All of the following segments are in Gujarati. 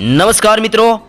નમસ્કાર મિત્રો.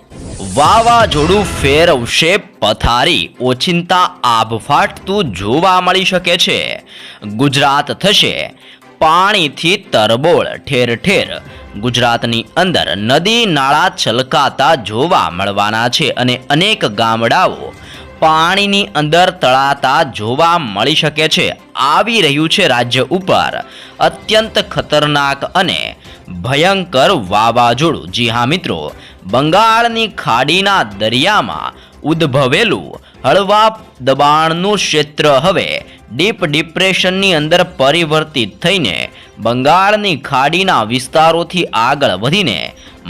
વાવાઝોડું ફેરવશે પથારી. ઓચિંતા આભ ફાટતું જોવા મળી શકે છે. ગુજરાત થશે પાણીથી તરબોળ ઠેર ઠેર. ગુજરાતની અંદર નદી નાળા છલકાતા જોવા મળવાના છે અને અનેક ગામડાઓ પાણીની અંદર તળાતા જોવા મળી શકે છે. આવી રહ્યું છે રાજ્ય ઉપર. અત્યંત ખતરનાક અને ભયંકર વાવાઝોડું. જી હા મિત્રો, બંગાળની ખાડીના દરિયામાં ઉદ્ભવેલું હળવા દબાણનું ક્ષેત્ર હવે ડીપ ડિપ્રેશનની અંદર પરિવર્તિત થઈને બંગાળની ખાડીના વિસ્તારોથી આગળ વધીને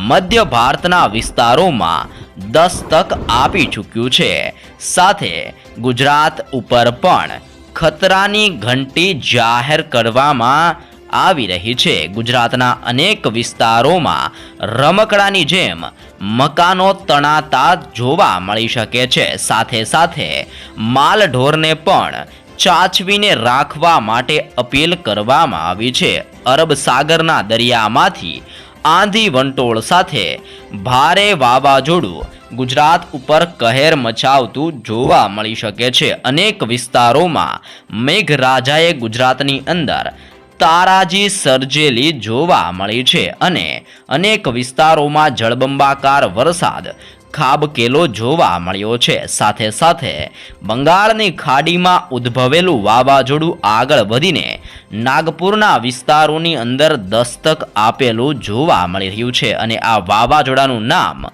મધ્ય ભારતના વિસ્તારોમાં દસ્તક આપી ચૂક્યું છે. સાથે ગુજરાત ઉપર પણ ખતરાની ઘંટી જાહેર કરવામાં આવી રહી છે. ગુજરાતના અનેક વિસ્તારોમાં રમકડાની જેમ મકાનો તણાતા જોવા મળી શકે છે. સાથે સાથે માલઢોરને પણ ચાચવીને રાખવા માટે અપીલ કરવામાં આવી છે. અરબ સાગરના દરિયામાંથી આંધી વંટોળ સાથે ભારે વાવાઝોડું ગુજરાત ઉપર કહેર મચાવતું જોવા મળી શકે છે. અનેક વિસ્તારોમાં મેઘરાજાએ ગુજરાતની અંદર તારાજી સર્જેલી જોવા મળી છે અને અનેક વિસ્તારોમાં જળબંબાકાર વરસાદ ખાબકેલો જોવા મળ્યો છે. સાથે સાથે બંગાળની ખાડીમાં ઉદ્ભવેલું વાવાઝોડું આગળ વધીને નાગપુરના વિસ્તારોની અંદર દસ્તક આપેલું જોવા મળી રહ્યું છે અને આ વાવાઝોડાનું નામ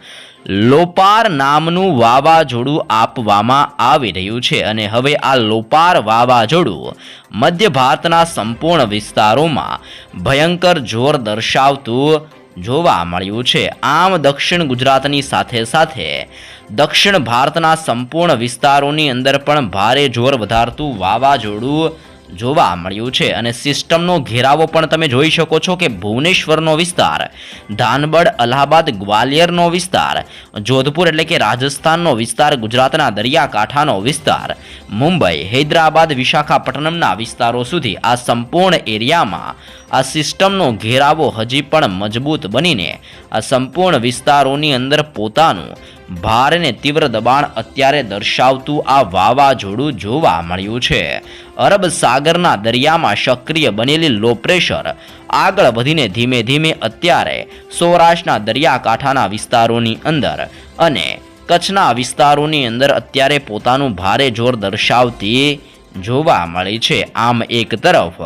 લોપાર નામનું વાવાઝોડું આપવામાં આવી રહ્યું છે અને હવે આ લોપાર વાવાઝોડું મધ્ય ભારતના સંપૂર્ણ વિસ્તારોમાં ભયંકર જોર દર્શાવતું જોવા મળ્યું છે. આમ દક્ષિણ ગુજરાતની સાથે સાથે દક્ષિણ ભારતના સંપૂર્ણ વિસ્તારોની અંદર પણ ભારે જોર વધારતું વાવાઝોડું જોવા મળ્યું છે અને સિસ્ટમનો ઘેરાવો પણ તમે જોઈ શકો છો કે ભુવનેશ્વરનો વિસ્તાર, ધાનબડ, અલ્હાબાદ, ગ્વાલિયરનો વિસ્તાર, જોધપુર એટલે કે રાજસ્થાનનો વિસ્તાર, ગુજરાતના દરિયાકાંઠાનો વિસ્તાર, મુંબઈ, હૈદરાબાદ, વિશાખાપટ્ટનમના વિસ્તારો સુધી આ સંપૂર્ણ એરિયામાં આ સિસ્ટમનો ઘેરાવો હજી પણ મજબૂત બનીને આ સંપૂર્ણ વિસ્તારોની અંદર પોતાનું ભારને તીવ્ર દબાણ અત્યારે દર્શાવતું આ વાવાઝોડું જોવા મળ્યું છે. અરબ સાગરના દરિયામાં સક્રિય બનેલી લો પ્રેશર આગળ વધીને ધીમે ધીમે અત્યારે સૌરાષ્ટ્રના દરિયાકાંઠાના વિસ્તારોની અંદર અને કચ્છના વિસ્તારોની અંદર અત્યારે પોતાનું ભારે જોર દર્શાવતી જોવા મળી છે. આમ એક તરફ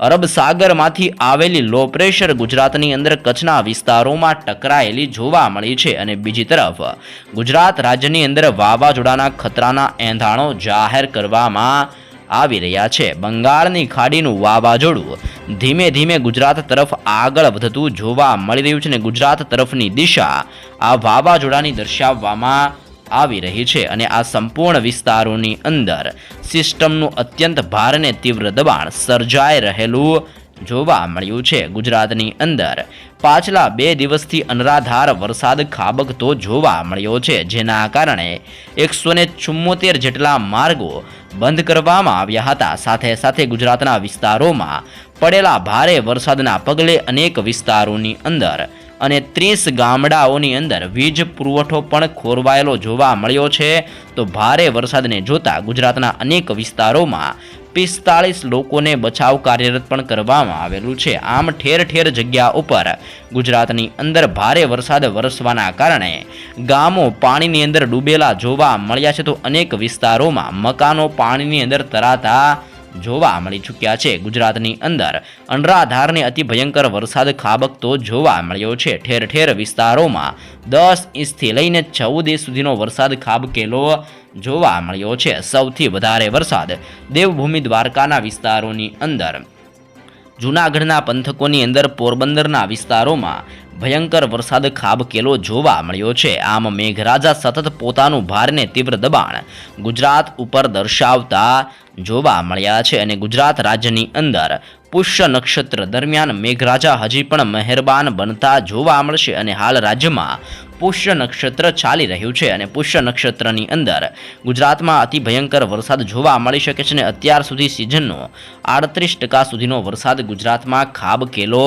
અરબ સાગરમાંથી આવેલી લો પ્રેશર ગુજરાતની અંદર કચ્છના વિસ્તારોમાં ટકરાયેલી જોવા મળી છે અને બીજી તરફ ગુજરાત રાજ્યની અંદર વાવાઝોડાના ખતરાના એંધાણો જાહેર કરવામાં આવી રહ્યા છે. બંગાળની ખાડીનું વાવાઝોડું ધીમે ધીમે ગુજરાત તરફ આગળ વધતું જોવા મળી રહ્યું છે અને ગુજરાત તરફની દિશા આ વાવાઝોડાની દર્શાવવામાં આવી રહી છે અને આ સંપૂર્ણ વિસ્તારોની અંદર સિસ્ટમનું અત્યંત ભારને તીવ્ર દબાણ સર્જાઈ રહેલું જોવા મળ્યું છે ગુજરાતની અંદર. પાછલા બે દિવસથી અનરાધાર વરસાદ ખાબકતો જોવા મળ્યો છે, જેના કારણે એકસો ને ચુમ્મોતેર જેટલા માર્ગો બંધ કરવામાં આવ્યા હતા. સાથે સાથે ગુજરાતના વિસ્તારોમાં પડેલા ભારે વરસાદના પગલે અનેક વિસ્તારોની અંદર અને ત્રીસ ગામડાઓની અંદર વીજ પુરવઠો પણ ખોરવાયેલો જોવા મળ્યો છે. તો ભારે વરસાદને જોતા ગુજરાતના અનેક વિસ્તારોમાં પિસ્તાળીસ લોકોને બચાવ કાર્યરત પણ કરવામાં આવેલું છે. આમ ઠેર ઠેર જગ્યા ઉપર ગુજરાતની અંદર ભારે વરસાદ વરસવાના કારણે ગામો પાણીની અંદર ડૂબેલા જોવા મળ્યા છે. તો અનેક વિસ્તારોમાં મકાનો પાણીની અંદર તરાતા જોવા મળી ચૂક્યા છે. ગુજરાતની અંદર અનરાધારને અતિ ભયંકર વરસાદ ખાબકતો જોવા મળ્યો છે. ઠેર ઠેર વિસ્તારોમાં દસ ઇંચથી લઈને ચૌદ ઇંચ સુધીનો વરસાદ ખાબકેલો જોવા મળ્યો છે. સૌથી વધારે વરસાદ દેવભૂમિ દ્વારકાના વિસ્તારોની અંદર. જૂનાગઢના પંથકોની અંદર પોરબંદરના વિસ્તારોમાં ભયંકર વરસાદ ખાબકેલો જોવા મળ્યો છે. આમ મેઘરાજા સતત પોતાનું ભારને તીવ્ર દબાણ ગુજરાત ઉપર દર્શાવતા જોવા મળ્યા છે અને ગુજરાત રાજ્યની અંદર પુષ્ય નક્ષત્ર દરમિયાન મેઘરાજા હજી પણ મહેરબાન બનતા જોવા મળશે અને હાલ રાજ્યમાં પુષ્ય નક્ષત્ર ચાલી રહ્યું છે અને પુષ્ય નક્ષત્રની અંદર ગુજરાતમાં અતિ ભયંકર વરસાદ જોવા મળી શકે છે અને અત્યાર સુધી સિઝનનો આડત્રીસ ટકા સુધીનો વરસાદ ગુજરાતમાં ખાબકેલો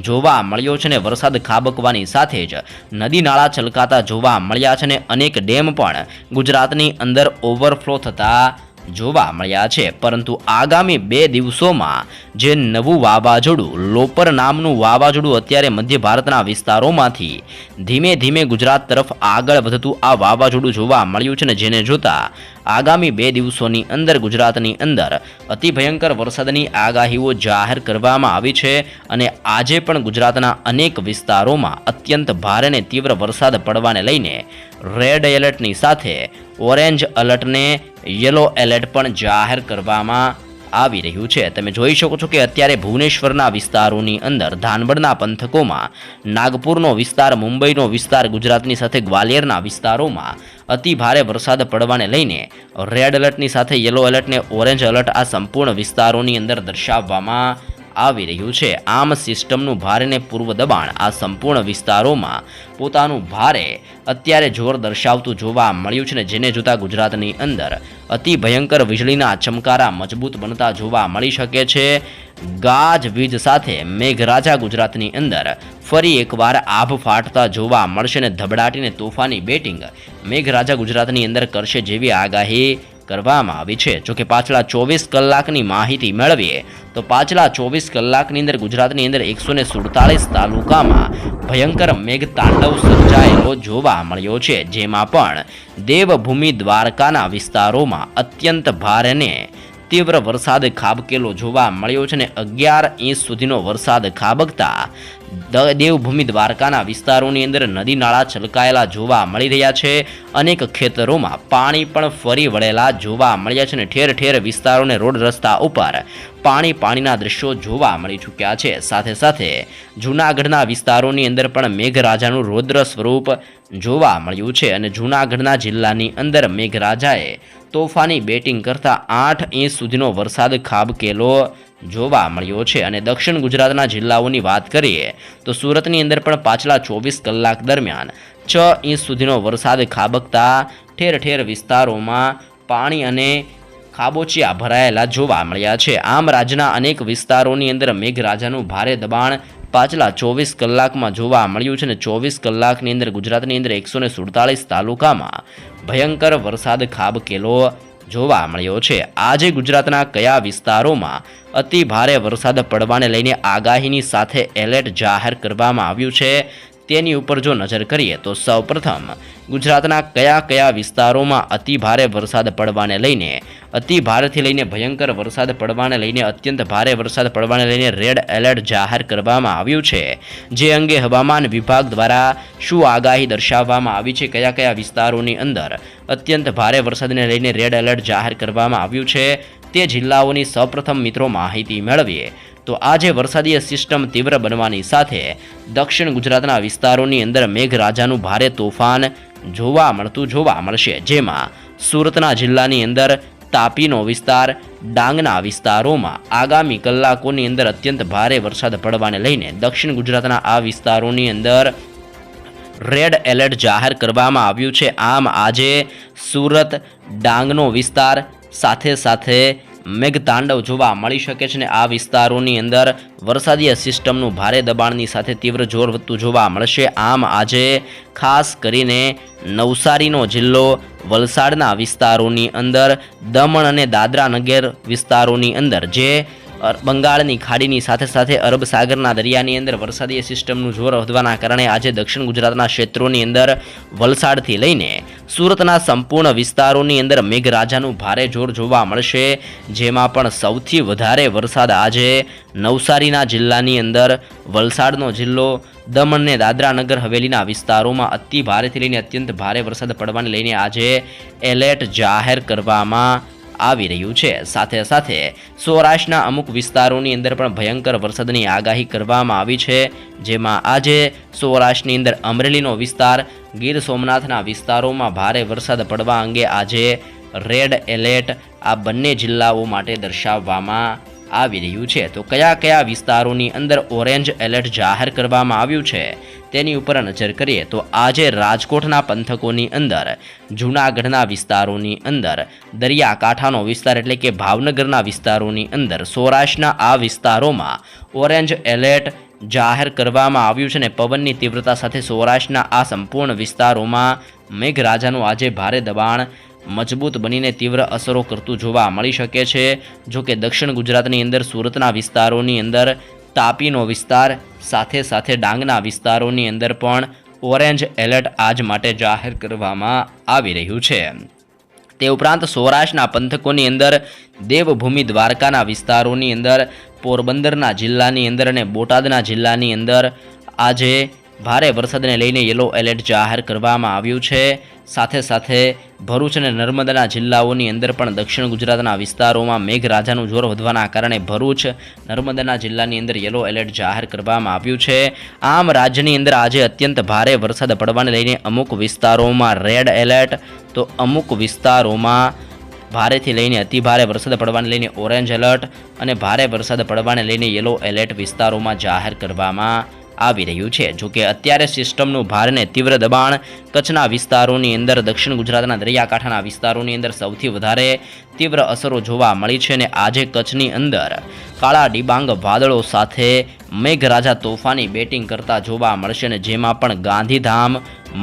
જોવા મળ્યો છે અને વરસાદ ખાબકવાની સાથે જ નદી નાળા છલકાતા જોવા મળ્યા છે અને અનેક ડેમ પણ ગુજરાતની અંદર ઓવરફ્લો થતા જોવા મળ્યા છે. પરંતુ આગામી બે દિવસોમાં જે નવું વાવાઝોડું, લોપર નામનું વાવાઝોડું અત્યારે મધ્ય ભારતના વિસ્તારોમાંથી ધીમે ધીમે ગુજરાત તરફ આગળ વધતું આ વાવાઝોડું જોવા મળ્યું છે ને જેને જોતા આગામી બે દિવસોની અંદર ગુજરાતની અંદર અતિ ભયંકર વરસાદની આગાહીઓ જાહેર કરવામાં આવી છે અને આજે પણ ગુજરાતના અનેક વિસ્તારોમાં અત્યંત ભારે અને તીવ્ર વરસાદ પડવાને લઈને રેડ એલર્ટની સાથે ઓરેન્જ એલર્ટને યલો એલર્ટ પણ જાહેર કરવામાં આવી રહ્યું છે. તમે જોઈ શકો છો કે અત્યારે ભુવનેશ્વરના વિસ્તારોની અંદર ધાનબડના પંથકોમાં, નાગપુરનો વિસ્તાર, મુંબઈનો વિસ્તાર, ગુજરાતની સાથે ગ્વાલિયરના વિસ્તારોમાં અતિ ભારે વરસાદ પડવાને લઈને રેડ એલર્ટની સાથે યલો એલર્ટને ઓરેન્જ એલર્ટ આ સંપૂર્ણ વિસ્તારોની અંદર દર્શાવવામાં આવી રહ્યું છે. આમ સિસ્ટમનું ભારે ને પૂર્વ દબાણ આ સંપૂર્ણ વિસ્તારોમાં પોતાનું ભારે અત્યારે જોર દર્શાવતું જોવા મળ્યું છે ને જેને જોતા ગુજરાતની અંદર અતિ ભયંકર વીજળીના ચમકારા મજબૂત બનતા જોવા મળી શકે છે. ગાજ વીજ સાથે મેઘરાજા ગુજરાતની અંદર ફરી એકવાર આભ ફાટતા જોવા મળશે ને ધબડાટીને તોફાની બેટિંગ મેઘરાજા ગુજરાતની અંદર કરશે જેવી આગાહી કરવામાં આવી છે. જોકે પાછલા ચોવીસ કલાકની માહિતી મેળવીએ તો પાછલા ચોવીસ કલાકની અંદર ગુજરાતની અંદર એકસો ને સુડતાલીસ તાલુકામાં ભયંકર મેઘ તાંડવ સર્જાયેલો જોવા મળ્યો છે. જેમાં પણ દેવભૂમિ દ્વારકાના વિસ્તારોમાં અત્યંત ભારેને તીવ્ર વરસાદ ખાબકેલો જોવા મળ્યો છે ને અગિયાર ઇંચ સુધીનો વરસાદ ખાબકતા દેવભૂમિ દ્વારકાના વિસ્તારોની અંદર નદી નાળા છલકાયેલા જોવા મળી રહ્યા છે. અનેક ખેતરોમાં પાણી પણ ફરી વળેલા જોવા મળ્યા છે અને ઠેર ઠેર વિસ્તારોને રોડ રસ્તા ઉપર પાણી પાણીના દ્રશ્યો જોવા મળી ચૂક્યા છે. સાથે સાથે જૂનાગઢના વિસ્તારોની અંદર પણ મેઘરાજાનું રૌદ્ર સ્વરૂપ જોવા મળ્યું છે અને જૂનાગઢના જિલ્લાની અંદર મેઘરાજાએ તોફાની બેટિંગ કરતા આઠ ઇંચ સુધીનો વરસાદ ખાબકેલો જોવા મળ્યો છે અને દક્ષિણ ગુજરાતના જિલ્લાઓની વાત કરીએ તો સુરતની અંદર પણ પાછલા ચોવીસ કલાક દરમિયાન છ ઇંચ સુધીનો વરસાદ ખાબકતા ઠેર ઠેર વિસ્તારોમાં પાણી અને ખાબોચિયા ભરાયેલા જોવા મળ્યા છે. આમ રાજ્યના અનેક વિસ્તારોની અંદર મેઘરાજાનું ભારે દબાણ પાછલા ચોવીસ કલાકમાં જોવા મળ્યું છે અને ચોવીસ કલાકની અંદર ગુજરાતની અંદર એકસો સુડતાલીસ તાલુકામાં ભયંકર વરસાદ ખાબકેલો જોવા મળ્યો છે. આજે ગુજરાતના કયા વિસ્તારોમાં અતિ ભારે વરસાદ પડવાને લઈને આગાહીની સાથે એલર્ટ જાહેર કરવામાં આવ્યું છે. તેની ઉપર જો નજર કરીએ તો સૌપ્રથમ ગુજરાતના કયા કયા વિસ્તારોમાં અતિ ભારે વરસાદ પડવાને લઈને, અતિ ભારેથી લઈને ભયંકર વરસાદ પડવાને લઈને, અત્યંત ભારે વરસાદ પડવાને લઈને રેડ એલર્ટ જાહેર કરવામાં આવ્યું છે. જે અંગે હવામાન વિભાગ દ્વારા શું આગાહી દર્શાવવામાં આવી છે, કયા કયા વિસ્તારોની અંદર અત્યંત ભારે વરસાદને લઈને રેડ એલર્ટ જાહેર કરવામાં આવ્યું છે તે જિલ્લાઓની સૌપ્રથમ મિત્રો માહિતી મેળવીએ. તો આજે વરસાદીય સિસ્ટમ તીવ્ર બનવાની સાથે દક્ષિણ ગુજરાતના વિસ્તારોની અંદર મેઘરાજાનું ભારે તોફાન જોવા મળતું જોવા મળશે. જેમાં સુરતના જિલ્લાની અંદર તાપીનો વિસ્તાર, ડાંગના વિસ્તારોમાં આગામી કલાકોની અંદર અત્યંત ભારે વરસાદ પડવાને લઈને દક્ષિણ ગુજરાતના આ વિસ્તારોની અંદર રેડ એલર્ટ જાહેર કરવામાં આવ્યું છે. આમ આજે સુરત, ડાંગનો વિસ્તાર સાથે સાથે મેઘતાંડવ જોવા મળી શકે છે ને આ વિસ્તારોની અંદર વરસાદીય સિસ્ટમનું ભારે દબાણની સાથે તીવ્ર જોર વધતું જોવા મળશે. આમ આજે ખાસ કરીને નવસારીનો જિલ્લો વલસાડના વિસ્તારોની અંદર દમણ અને દાદરા નગર વિસ્તારોની અંદર જે બંગાળની ખાડીની સાથે સાથે અરબ સાગરના દરિયાની અંદર વરસાદીય સિસ્ટમનું જોર વધવાના કારણે આજે દક્ષિણ ગુજરાતના ક્ષેત્રોની અંદર વલસાડથી લઈને સુરતના સંપૂર્ણ વિસ્તારોની અંદર મેઘરાજાનું ભારે જોર જોવા મળશે. જેમાં પણ સૌથી વધારે વરસાદ આજે નવસારીના જિલ્લાની અંદર વલસાડનો જિલ્લો, દમણ ને દાદરા નગર હવેલીના વિસ્તારોમાં અતિ ભારેથી લઈને અત્યંત ભારે વરસાદ પડવાને લઈને આજે એલર્ટ જાહેર કરવામાં આવી રહ્યું છે. સાથે સાથે સૌરાષ્ટ્રના અમુક વિસ્તારોની અંદર પણ ભયંકર વરસાદની આગાહી કરવામાં આવી છે. જેમાં આજે સૌરાષ્ટ્રની અંદર અમરેલીનો વિસ્તાર, ગીર સોમનાથના વિસ્તારોમાં ભારે વરસાદ પડવા અંગે આજે રેડ એલર્ટ આ બંને જિલ્લાઓ માટે દર્શાવવામાં આવી રહ્યું છે. તો કયા કયા વિસ્તારોની અંદર ઓરેન્જ એલર્ટ જાહેર કરવામાં આવ્યું છે તેની ઉપર નજર કરીએ તો આજે રાજકોટના પંથકોની અંદર, જૂનાગઢના વિસ્તારોની અંદર, દરિયાકાંઠાનો વિસ્તાર એટલે કે ભાવનગરના વિસ્તારોની અંદર, સૌરાષ્ટ્રના આ વિસ્તારોમાં ઓરેન્જ એલર્ટ જાહેર કરવામાં આવ્યું છે અને પવનની તીવ્રતા સાથે સૌરાષ્ટ્રના આ સંપૂર્ણ વિસ્તારોમાં મેઘરાજાનું આજે ભારે દબાણ મજબૂત બનીને તીવ્ર અસરો કરતું જોવા મળી શકે છે. જો કે દક્ષિણ ગુજરાતની અંદર સુરતના વિસ્તારોની અંદર તાપીનો વિસ્તાર, સાથે સાથે ડાંગના વિસ્તારોની અંદર પણ ઓરેન્જ એલર્ટ આજ માટે જાહેર કરવામાં આવી રહ્યું છે. તે ઉપરાંત સૌરાષ્ટ્રના પંથકોની અંદર દેવભૂમિ દ્વારકાના વિસ્તારોની અંદર, પોરબંદરના જિલ્લાની અંદર અને બોટાદના જિલ્લાની અંદર આજે ભારે વરસાદને લઈને યલો એલર્ટ જાહેર કરવામાં આવ્યું છે. સાથે સાથે ભરૂચ અને નર્મદાના જિલ્લાઓની અંદર પણ દક્ષિણ ગુજરાતના વિસ્તારોમાં મેઘરાજાનું જોર વધવાના કારણે ભરૂચ, નર્મદાના જિલ્લાની અંદર યલો એલર્ટ જાહેર કરવામાં આવ્યું છે. આમ રાજ્યની અંદર આજે અત્યંત ભારે વરસાદ પડવાને લઈને અમુક વિસ્તારોમાં રેડ એલર્ટ, તો અમુક વિસ્તારોમાં ભારેથી લઈને અતિભારે વરસાદ પડવાને લઈને ઓરેન્જ એલર્ટ અને ભારે વરસાદ પડવાને લઈને યલો એલર્ટ વિસ્તારોમાં જાહેર કરવામાં આવી રહ્યું છે. જો કે અત્યારે સિસ્ટમનું ભારને તીવ્ર દબાણ કચ્છના વિસ્તારોની અંદર, દક્ષિણ ગુજરાતના દરિયાકાંઠાના વિસ્તારોની અંદર સૌથી વધારે તીવ્ર અસરો જોવા મળી છે અને આજે કચ્છની અંદર કાળા ડિબાંગ વાદળો સાથે મેઘરાજા તોફાની બેટિંગ કરતા જોવા મળશે અને જેમાં પણ ગાંધીધામ,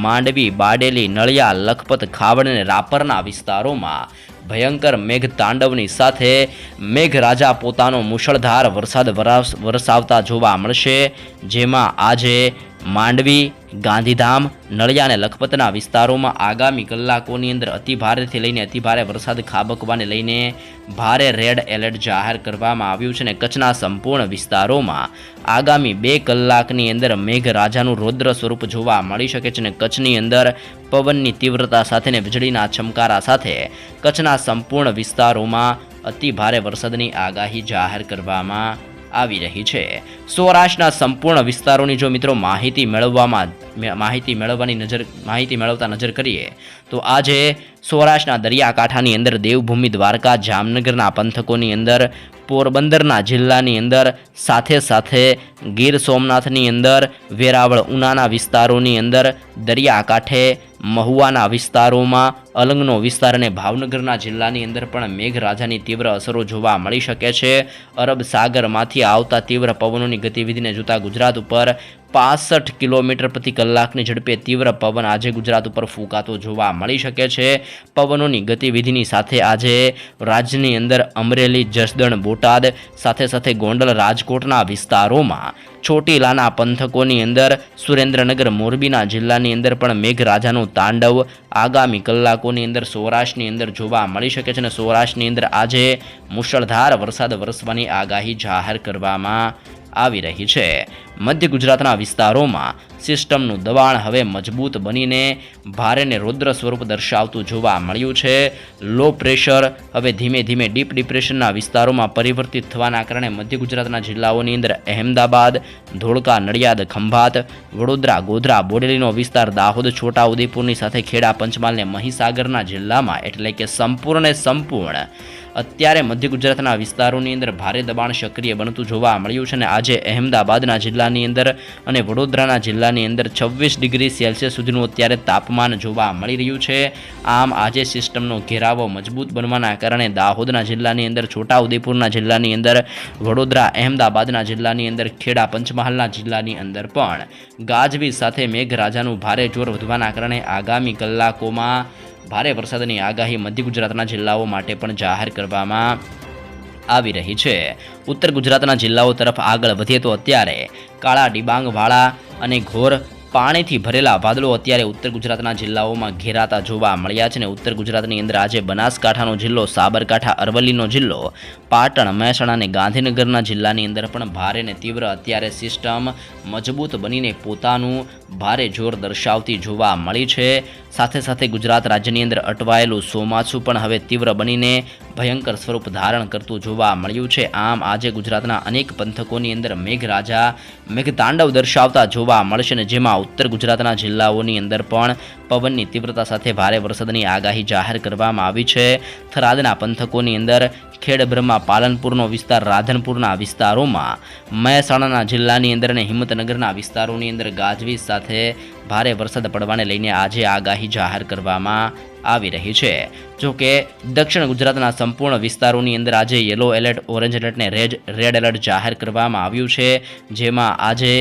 માંડવી, બાડેલી, નળિયા, લખપત, ખાવડ અને રાપરના વિસ્તારોમાં ભયંકર મેઘ તાંડવની સાથે મેઘરાજા પોતાનો મુશળધાર વરસાદ વરાસ- વરસાવતા જોવા મળશે જેમાં આજે માંડવી, ગાંધીધામ, નળિયા અને લખપતના વિસ્તારોમાં આગામી કલાકોની અંદર અતિભારેથી લઈને અતિભારે વરસાદ ખાબકવાને લઈને ભારે રેડ એલર્ટ જાહેર કરવામાં આવ્યું છે અને કચ્છના સંપૂર્ણ વિસ્તારોમાં આગામી બે કલાકની અંદર મેઘરાજાનું રૌદ્ર સ્વરૂપ જોવા મળી શકે છે અને કચ્છની અંદર પવનની તીવ્રતા સાથે અને વીજળીના છમકારા સાથે કચ્છના સંપૂર્ણ વિસ્તારોમાં અતિ ભારે વરસાદની આગાહી જાહેર કરવામાં આવી રહી છે. સૌરાષ્ટ્રના સંપૂર્ણ વિસ્તારોની જો મિત્રો માહિતી મેળવવામાં માહિતી મેળવવાની નજર માહિતી મેળવતા નજર કરીએ, તો આજે સૌરાષ્ટ્રના દરિયાકાંઠાની અંદર દેવભૂમિ દ્વારકા, જામનગરના પંથકોની અંદર, પોરબંદરના જિલ્લાની અંદર, સાથે સાથે ગીર સોમનાથની અંદર, વેરાવળ ઉનાના વિસ્તારોની અંદર, દરિયાકાંઠે મહુવાના વિસ્તારોમાં અલંગનો વિસ્તાર અને ભાવનગરના જિલ્લાની અંદર પણ મેઘરાજાની તીવ્ર અસરો જોવા મળી શકે છે. અરબ સાગરમાંથી આવતા તીવ્ર પવનોની ગતિવિધિને જોતા ગુજરાત ઉપર પાસઠ કિલોમીટર પ્રતિ કલાકની ઝડપે તીવ્ર પવન આજે ગુજરાત ઉપર ફૂંકાતો જોવા મળી શકે છે. પવનોની ગતિવિધિની સાથે આજે રાજ્યની અંદર અમરેલી, જસદણ, બોટાદ, સાથે સાથે ગોંડલ, રાજકોટના વિસ્તારોમાં ચોટીલાના પંથકોની અંદર સુરેન્દ્રનગર, મોરબીના જિલ્લાની અંદર પણ મેઘરાજાનું તાંડવ આગામી કલાકોની અંદર, સૌરાષ્ટ્રની અંદર જોવા મળી શકે છે અને સૌરાષ્ટ્રની અંદર આજે મુશળધાર વરસાદ વરસવાની આગાહી જાહેર કરવામાં આવી રહી છે. મધ્ય ગુજરાતના વિસ્તારોમાં સિસ્ટમનું દબાણ હવે મજબૂત બનીને ભારેને રૌદ્ર સ્વરૂપ દર્શાવતું જોવા મળ્યું છે. લો પ્રેશર હવે ધીમે ધીમે ડીપ ડિપ્રેશનના વિસ્તારોમાં પરિવર્તિત થવાના કારણે મધ્ય ગુજરાતના જિલ્લાઓની અંદર અહેમદાબાદ, ધોળકા, નડિયાદ, ખંભાત, વડોદરા, ગોધરા, બોડેલીનો વિસ્તાર, દાહોદ, છોટાઉદેપુરની સાથે ખેડા, પંચમહાલ અને મહીસાગરના જિલ્લામાં એટલે કે સંપૂર્ણ સંપૂર્ણ અત્યારે મધ્ય ગુજરાતના વિસ્તારોની અંદર ભારે દબાણ સક્રિય બનતું જોવા મળ્યું છે અને આજે અહેમદાબાદના જિલ્લાની અંદર અને વડોદરાના જિલ્લાની અંદર છવ્વીસ ડિગ્રી સેલ્સિયસ સુધીનું અત્યારે તાપમાન જોવા મળી રહ્યું છે. આમ આજે સિસ્ટમનો ઘેરાવો મજબૂત બનવાના કારણે દાહોદના જિલ્લાની અંદર, છોટાઉદેપુરના જિલ્લાની અંદર, વડોદરા, અહેમદાબાદના જિલ્લાની અંદર, ખેડા, પંચમહાલના જિલ્લાની અંદર પણ ગાજવીજ સાથે મેઘરાજાનું ભારે જોર વધવાના કારણે આગામી કલાકોમાં ભારે વરસાદની આગાહી મધ્ય ગુજરાતના જિલ્લાઓ માટે પણ જાહેર કરવામાં આવી રહી છે. ઉત્તર ગુજરાતના જિલ્લાઓ તરફ આગળ વધીએ તો અત્યારે કાળા ડિબાંગવાળા અને ઘોર પાણીથી ભરેલા વાદળો અત્યારે ઉત્તર ગુજરાતના જિલ્લાઓમાં ઘેરાતા જોવા મળ્યા છે અને ઉત્તર ગુજરાતની અંદર આજે બનાસકાંઠાનો જિલ્લો, સાબરકાંઠા, અરવલ્લીનો જિલ્લો, પાટણ, મહેસાણા અને ગાંધીનગરના જિલ્લાની અંદર પણ ભારે અને તીવ્ર અત્યારે સિસ્ટમ મજબૂત બનીને પોતાનું ભારે જોર દર્શાવતી જોવા મળી છે. સાથે સાથે ગુજરાત રાજ્યની અંદર અટવાયેલું ચોમાસું પણ હવે તીવ્ર બનીને ભયંકર સ્વરૂપ ધારણ કરતું જોવા મળ્યું છે. આમ આજે ગુજરાતના અનેક પંથકોની અંદર મેઘરાજા, મેઘતાંડવ દર્શાવતા જોવા મળશે ને જેમાં ઉત્તર ગુજરાતના જિલ્લાઓની અંદર પણ પવનની તીવ્રતા સાથે ભારે વરસાદની આગાહી જાહેર કરવામાં આવી છે. થરાદના પંથકોની અંદર ખેડબ્રહ્મા પાલનપુરનો વિસ્તાર, રાધનપુરના વિસ્તારોમાં, મહેસાણાના જિલ્લાની અંદર અને હિંમતનગરના વિસ્તારોની અંદર ગાજવીજ સાથે ભારે વરસાદ પડવાને લઈને આજે આગાહી જાહેર કરવામાં આવી રહી છે. જો કે દક્ષિણ ગુજરાતના સંપૂર્ણ વિસ્તારોની અંદર આજે યલો એલર્ટ, ઓરેન્જ એલર્ટને રેડ રેડ એલર્ટ જાહેર કરવામાં આવ્યું છે. જેમાં આજે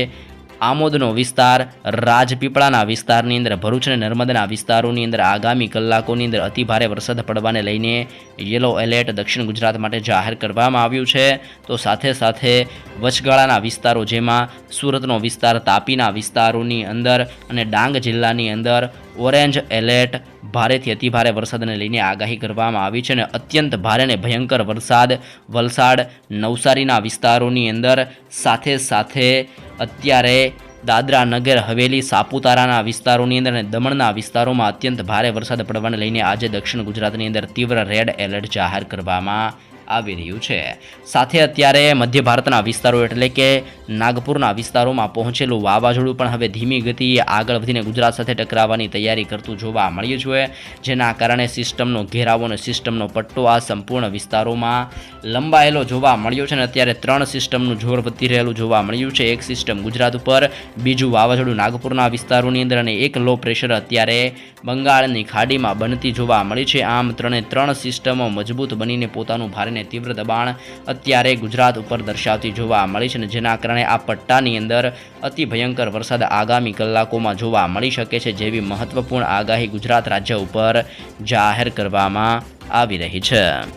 આમોદનો વિસ્તાર રાજપીપળાના વિસ્તારની અંદર ભરૂચ અને નર્મદાના વિસ્તારોની અંદર આગામી કલાકોની અંદર અતિભારે વરસાદ પડવાને લઈને યલો એલર્ટ દક્ષિણ ગુજરાત માટે જાહેર કરવામાં આવ્યું છે. તો સાથે સાથે વચગાળાના વિસ્તારો જેમાં સુરતનો વિસ્તાર, તાપીના વિસ્તારોની અંદર અને ડાંગ જિલ્લાની અંદર ઓરેન્જ એલર્ટ ભારેથી અતિભારે વરસાદને લઈને આગાહી કરવામાં આવી છે અને અત્યંત ભારે અને ભયંકર વરસાદ વલસાડ, નવસારીના વિસ્તારોની અંદર. સાથે સાથે અત્યારે દાદરા નગર, હવેલી, સાપુતારાના વિસ્તારોની અંદર અને દમણના વિસ્તારોમાં અત્યંત ભારે વરસાદ પડવાને લઈને આજે દક્ષિણ ગુજરાતની અંદર તીવ્ર રેડ એલર્ટ જાહેર કરવામાં આવી રહ્યું છે. સાથે અત્યારે મધ્ય ભારતના વિસ્તારો એટલે કે નાગપુરના વિસ્તારોમાં પહોંચેલું વાવાઝોડું પણ હવે ધીમી ગતિએ આગળ વધીને ગુજરાત સાથે ટકરાવવાની તૈયારી કરતું જોવા મળ્યું છે. જેના કારણે સિસ્ટમનો ઘેરાવો અને સિસ્ટમનો પટ્ટો આ સંપૂર્ણ વિસ્તારોમાં લંબાયેલો જોવા મળ્યો છે અને અત્યારે ત્રણ સિસ્ટમનું જોર વધી રહેલું જોવા મળ્યું છે. એક સિસ્ટમ ગુજરાત ઉપર, બીજું વાવાઝોડું નાગપુરના વિસ્તારોની અંદર અને એક લો પ્રેશર અત્યારે બંગાળની ખાડીમાં બનતી જોવા મળી છે. આમ ત્રણે ત્રણ સિસ્ટમો મજબૂત બનીને પોતાનું ભારે અને તીવ્ર દબાણ અત્યારે ગુજરાત ઉપર દર્શાવતી જોવા મળી છે જેના કારણે આ પટ્ટાની અંદર અતિ ભયંકર વરસાદ આગામી કલાકોમાં જોવા મળી શકે છે જેવી મહત્વપૂર્ણ આગાહી ગુજરાત રાજ્ય ઉપર જાહેર કરવામાં આવી રહી છે.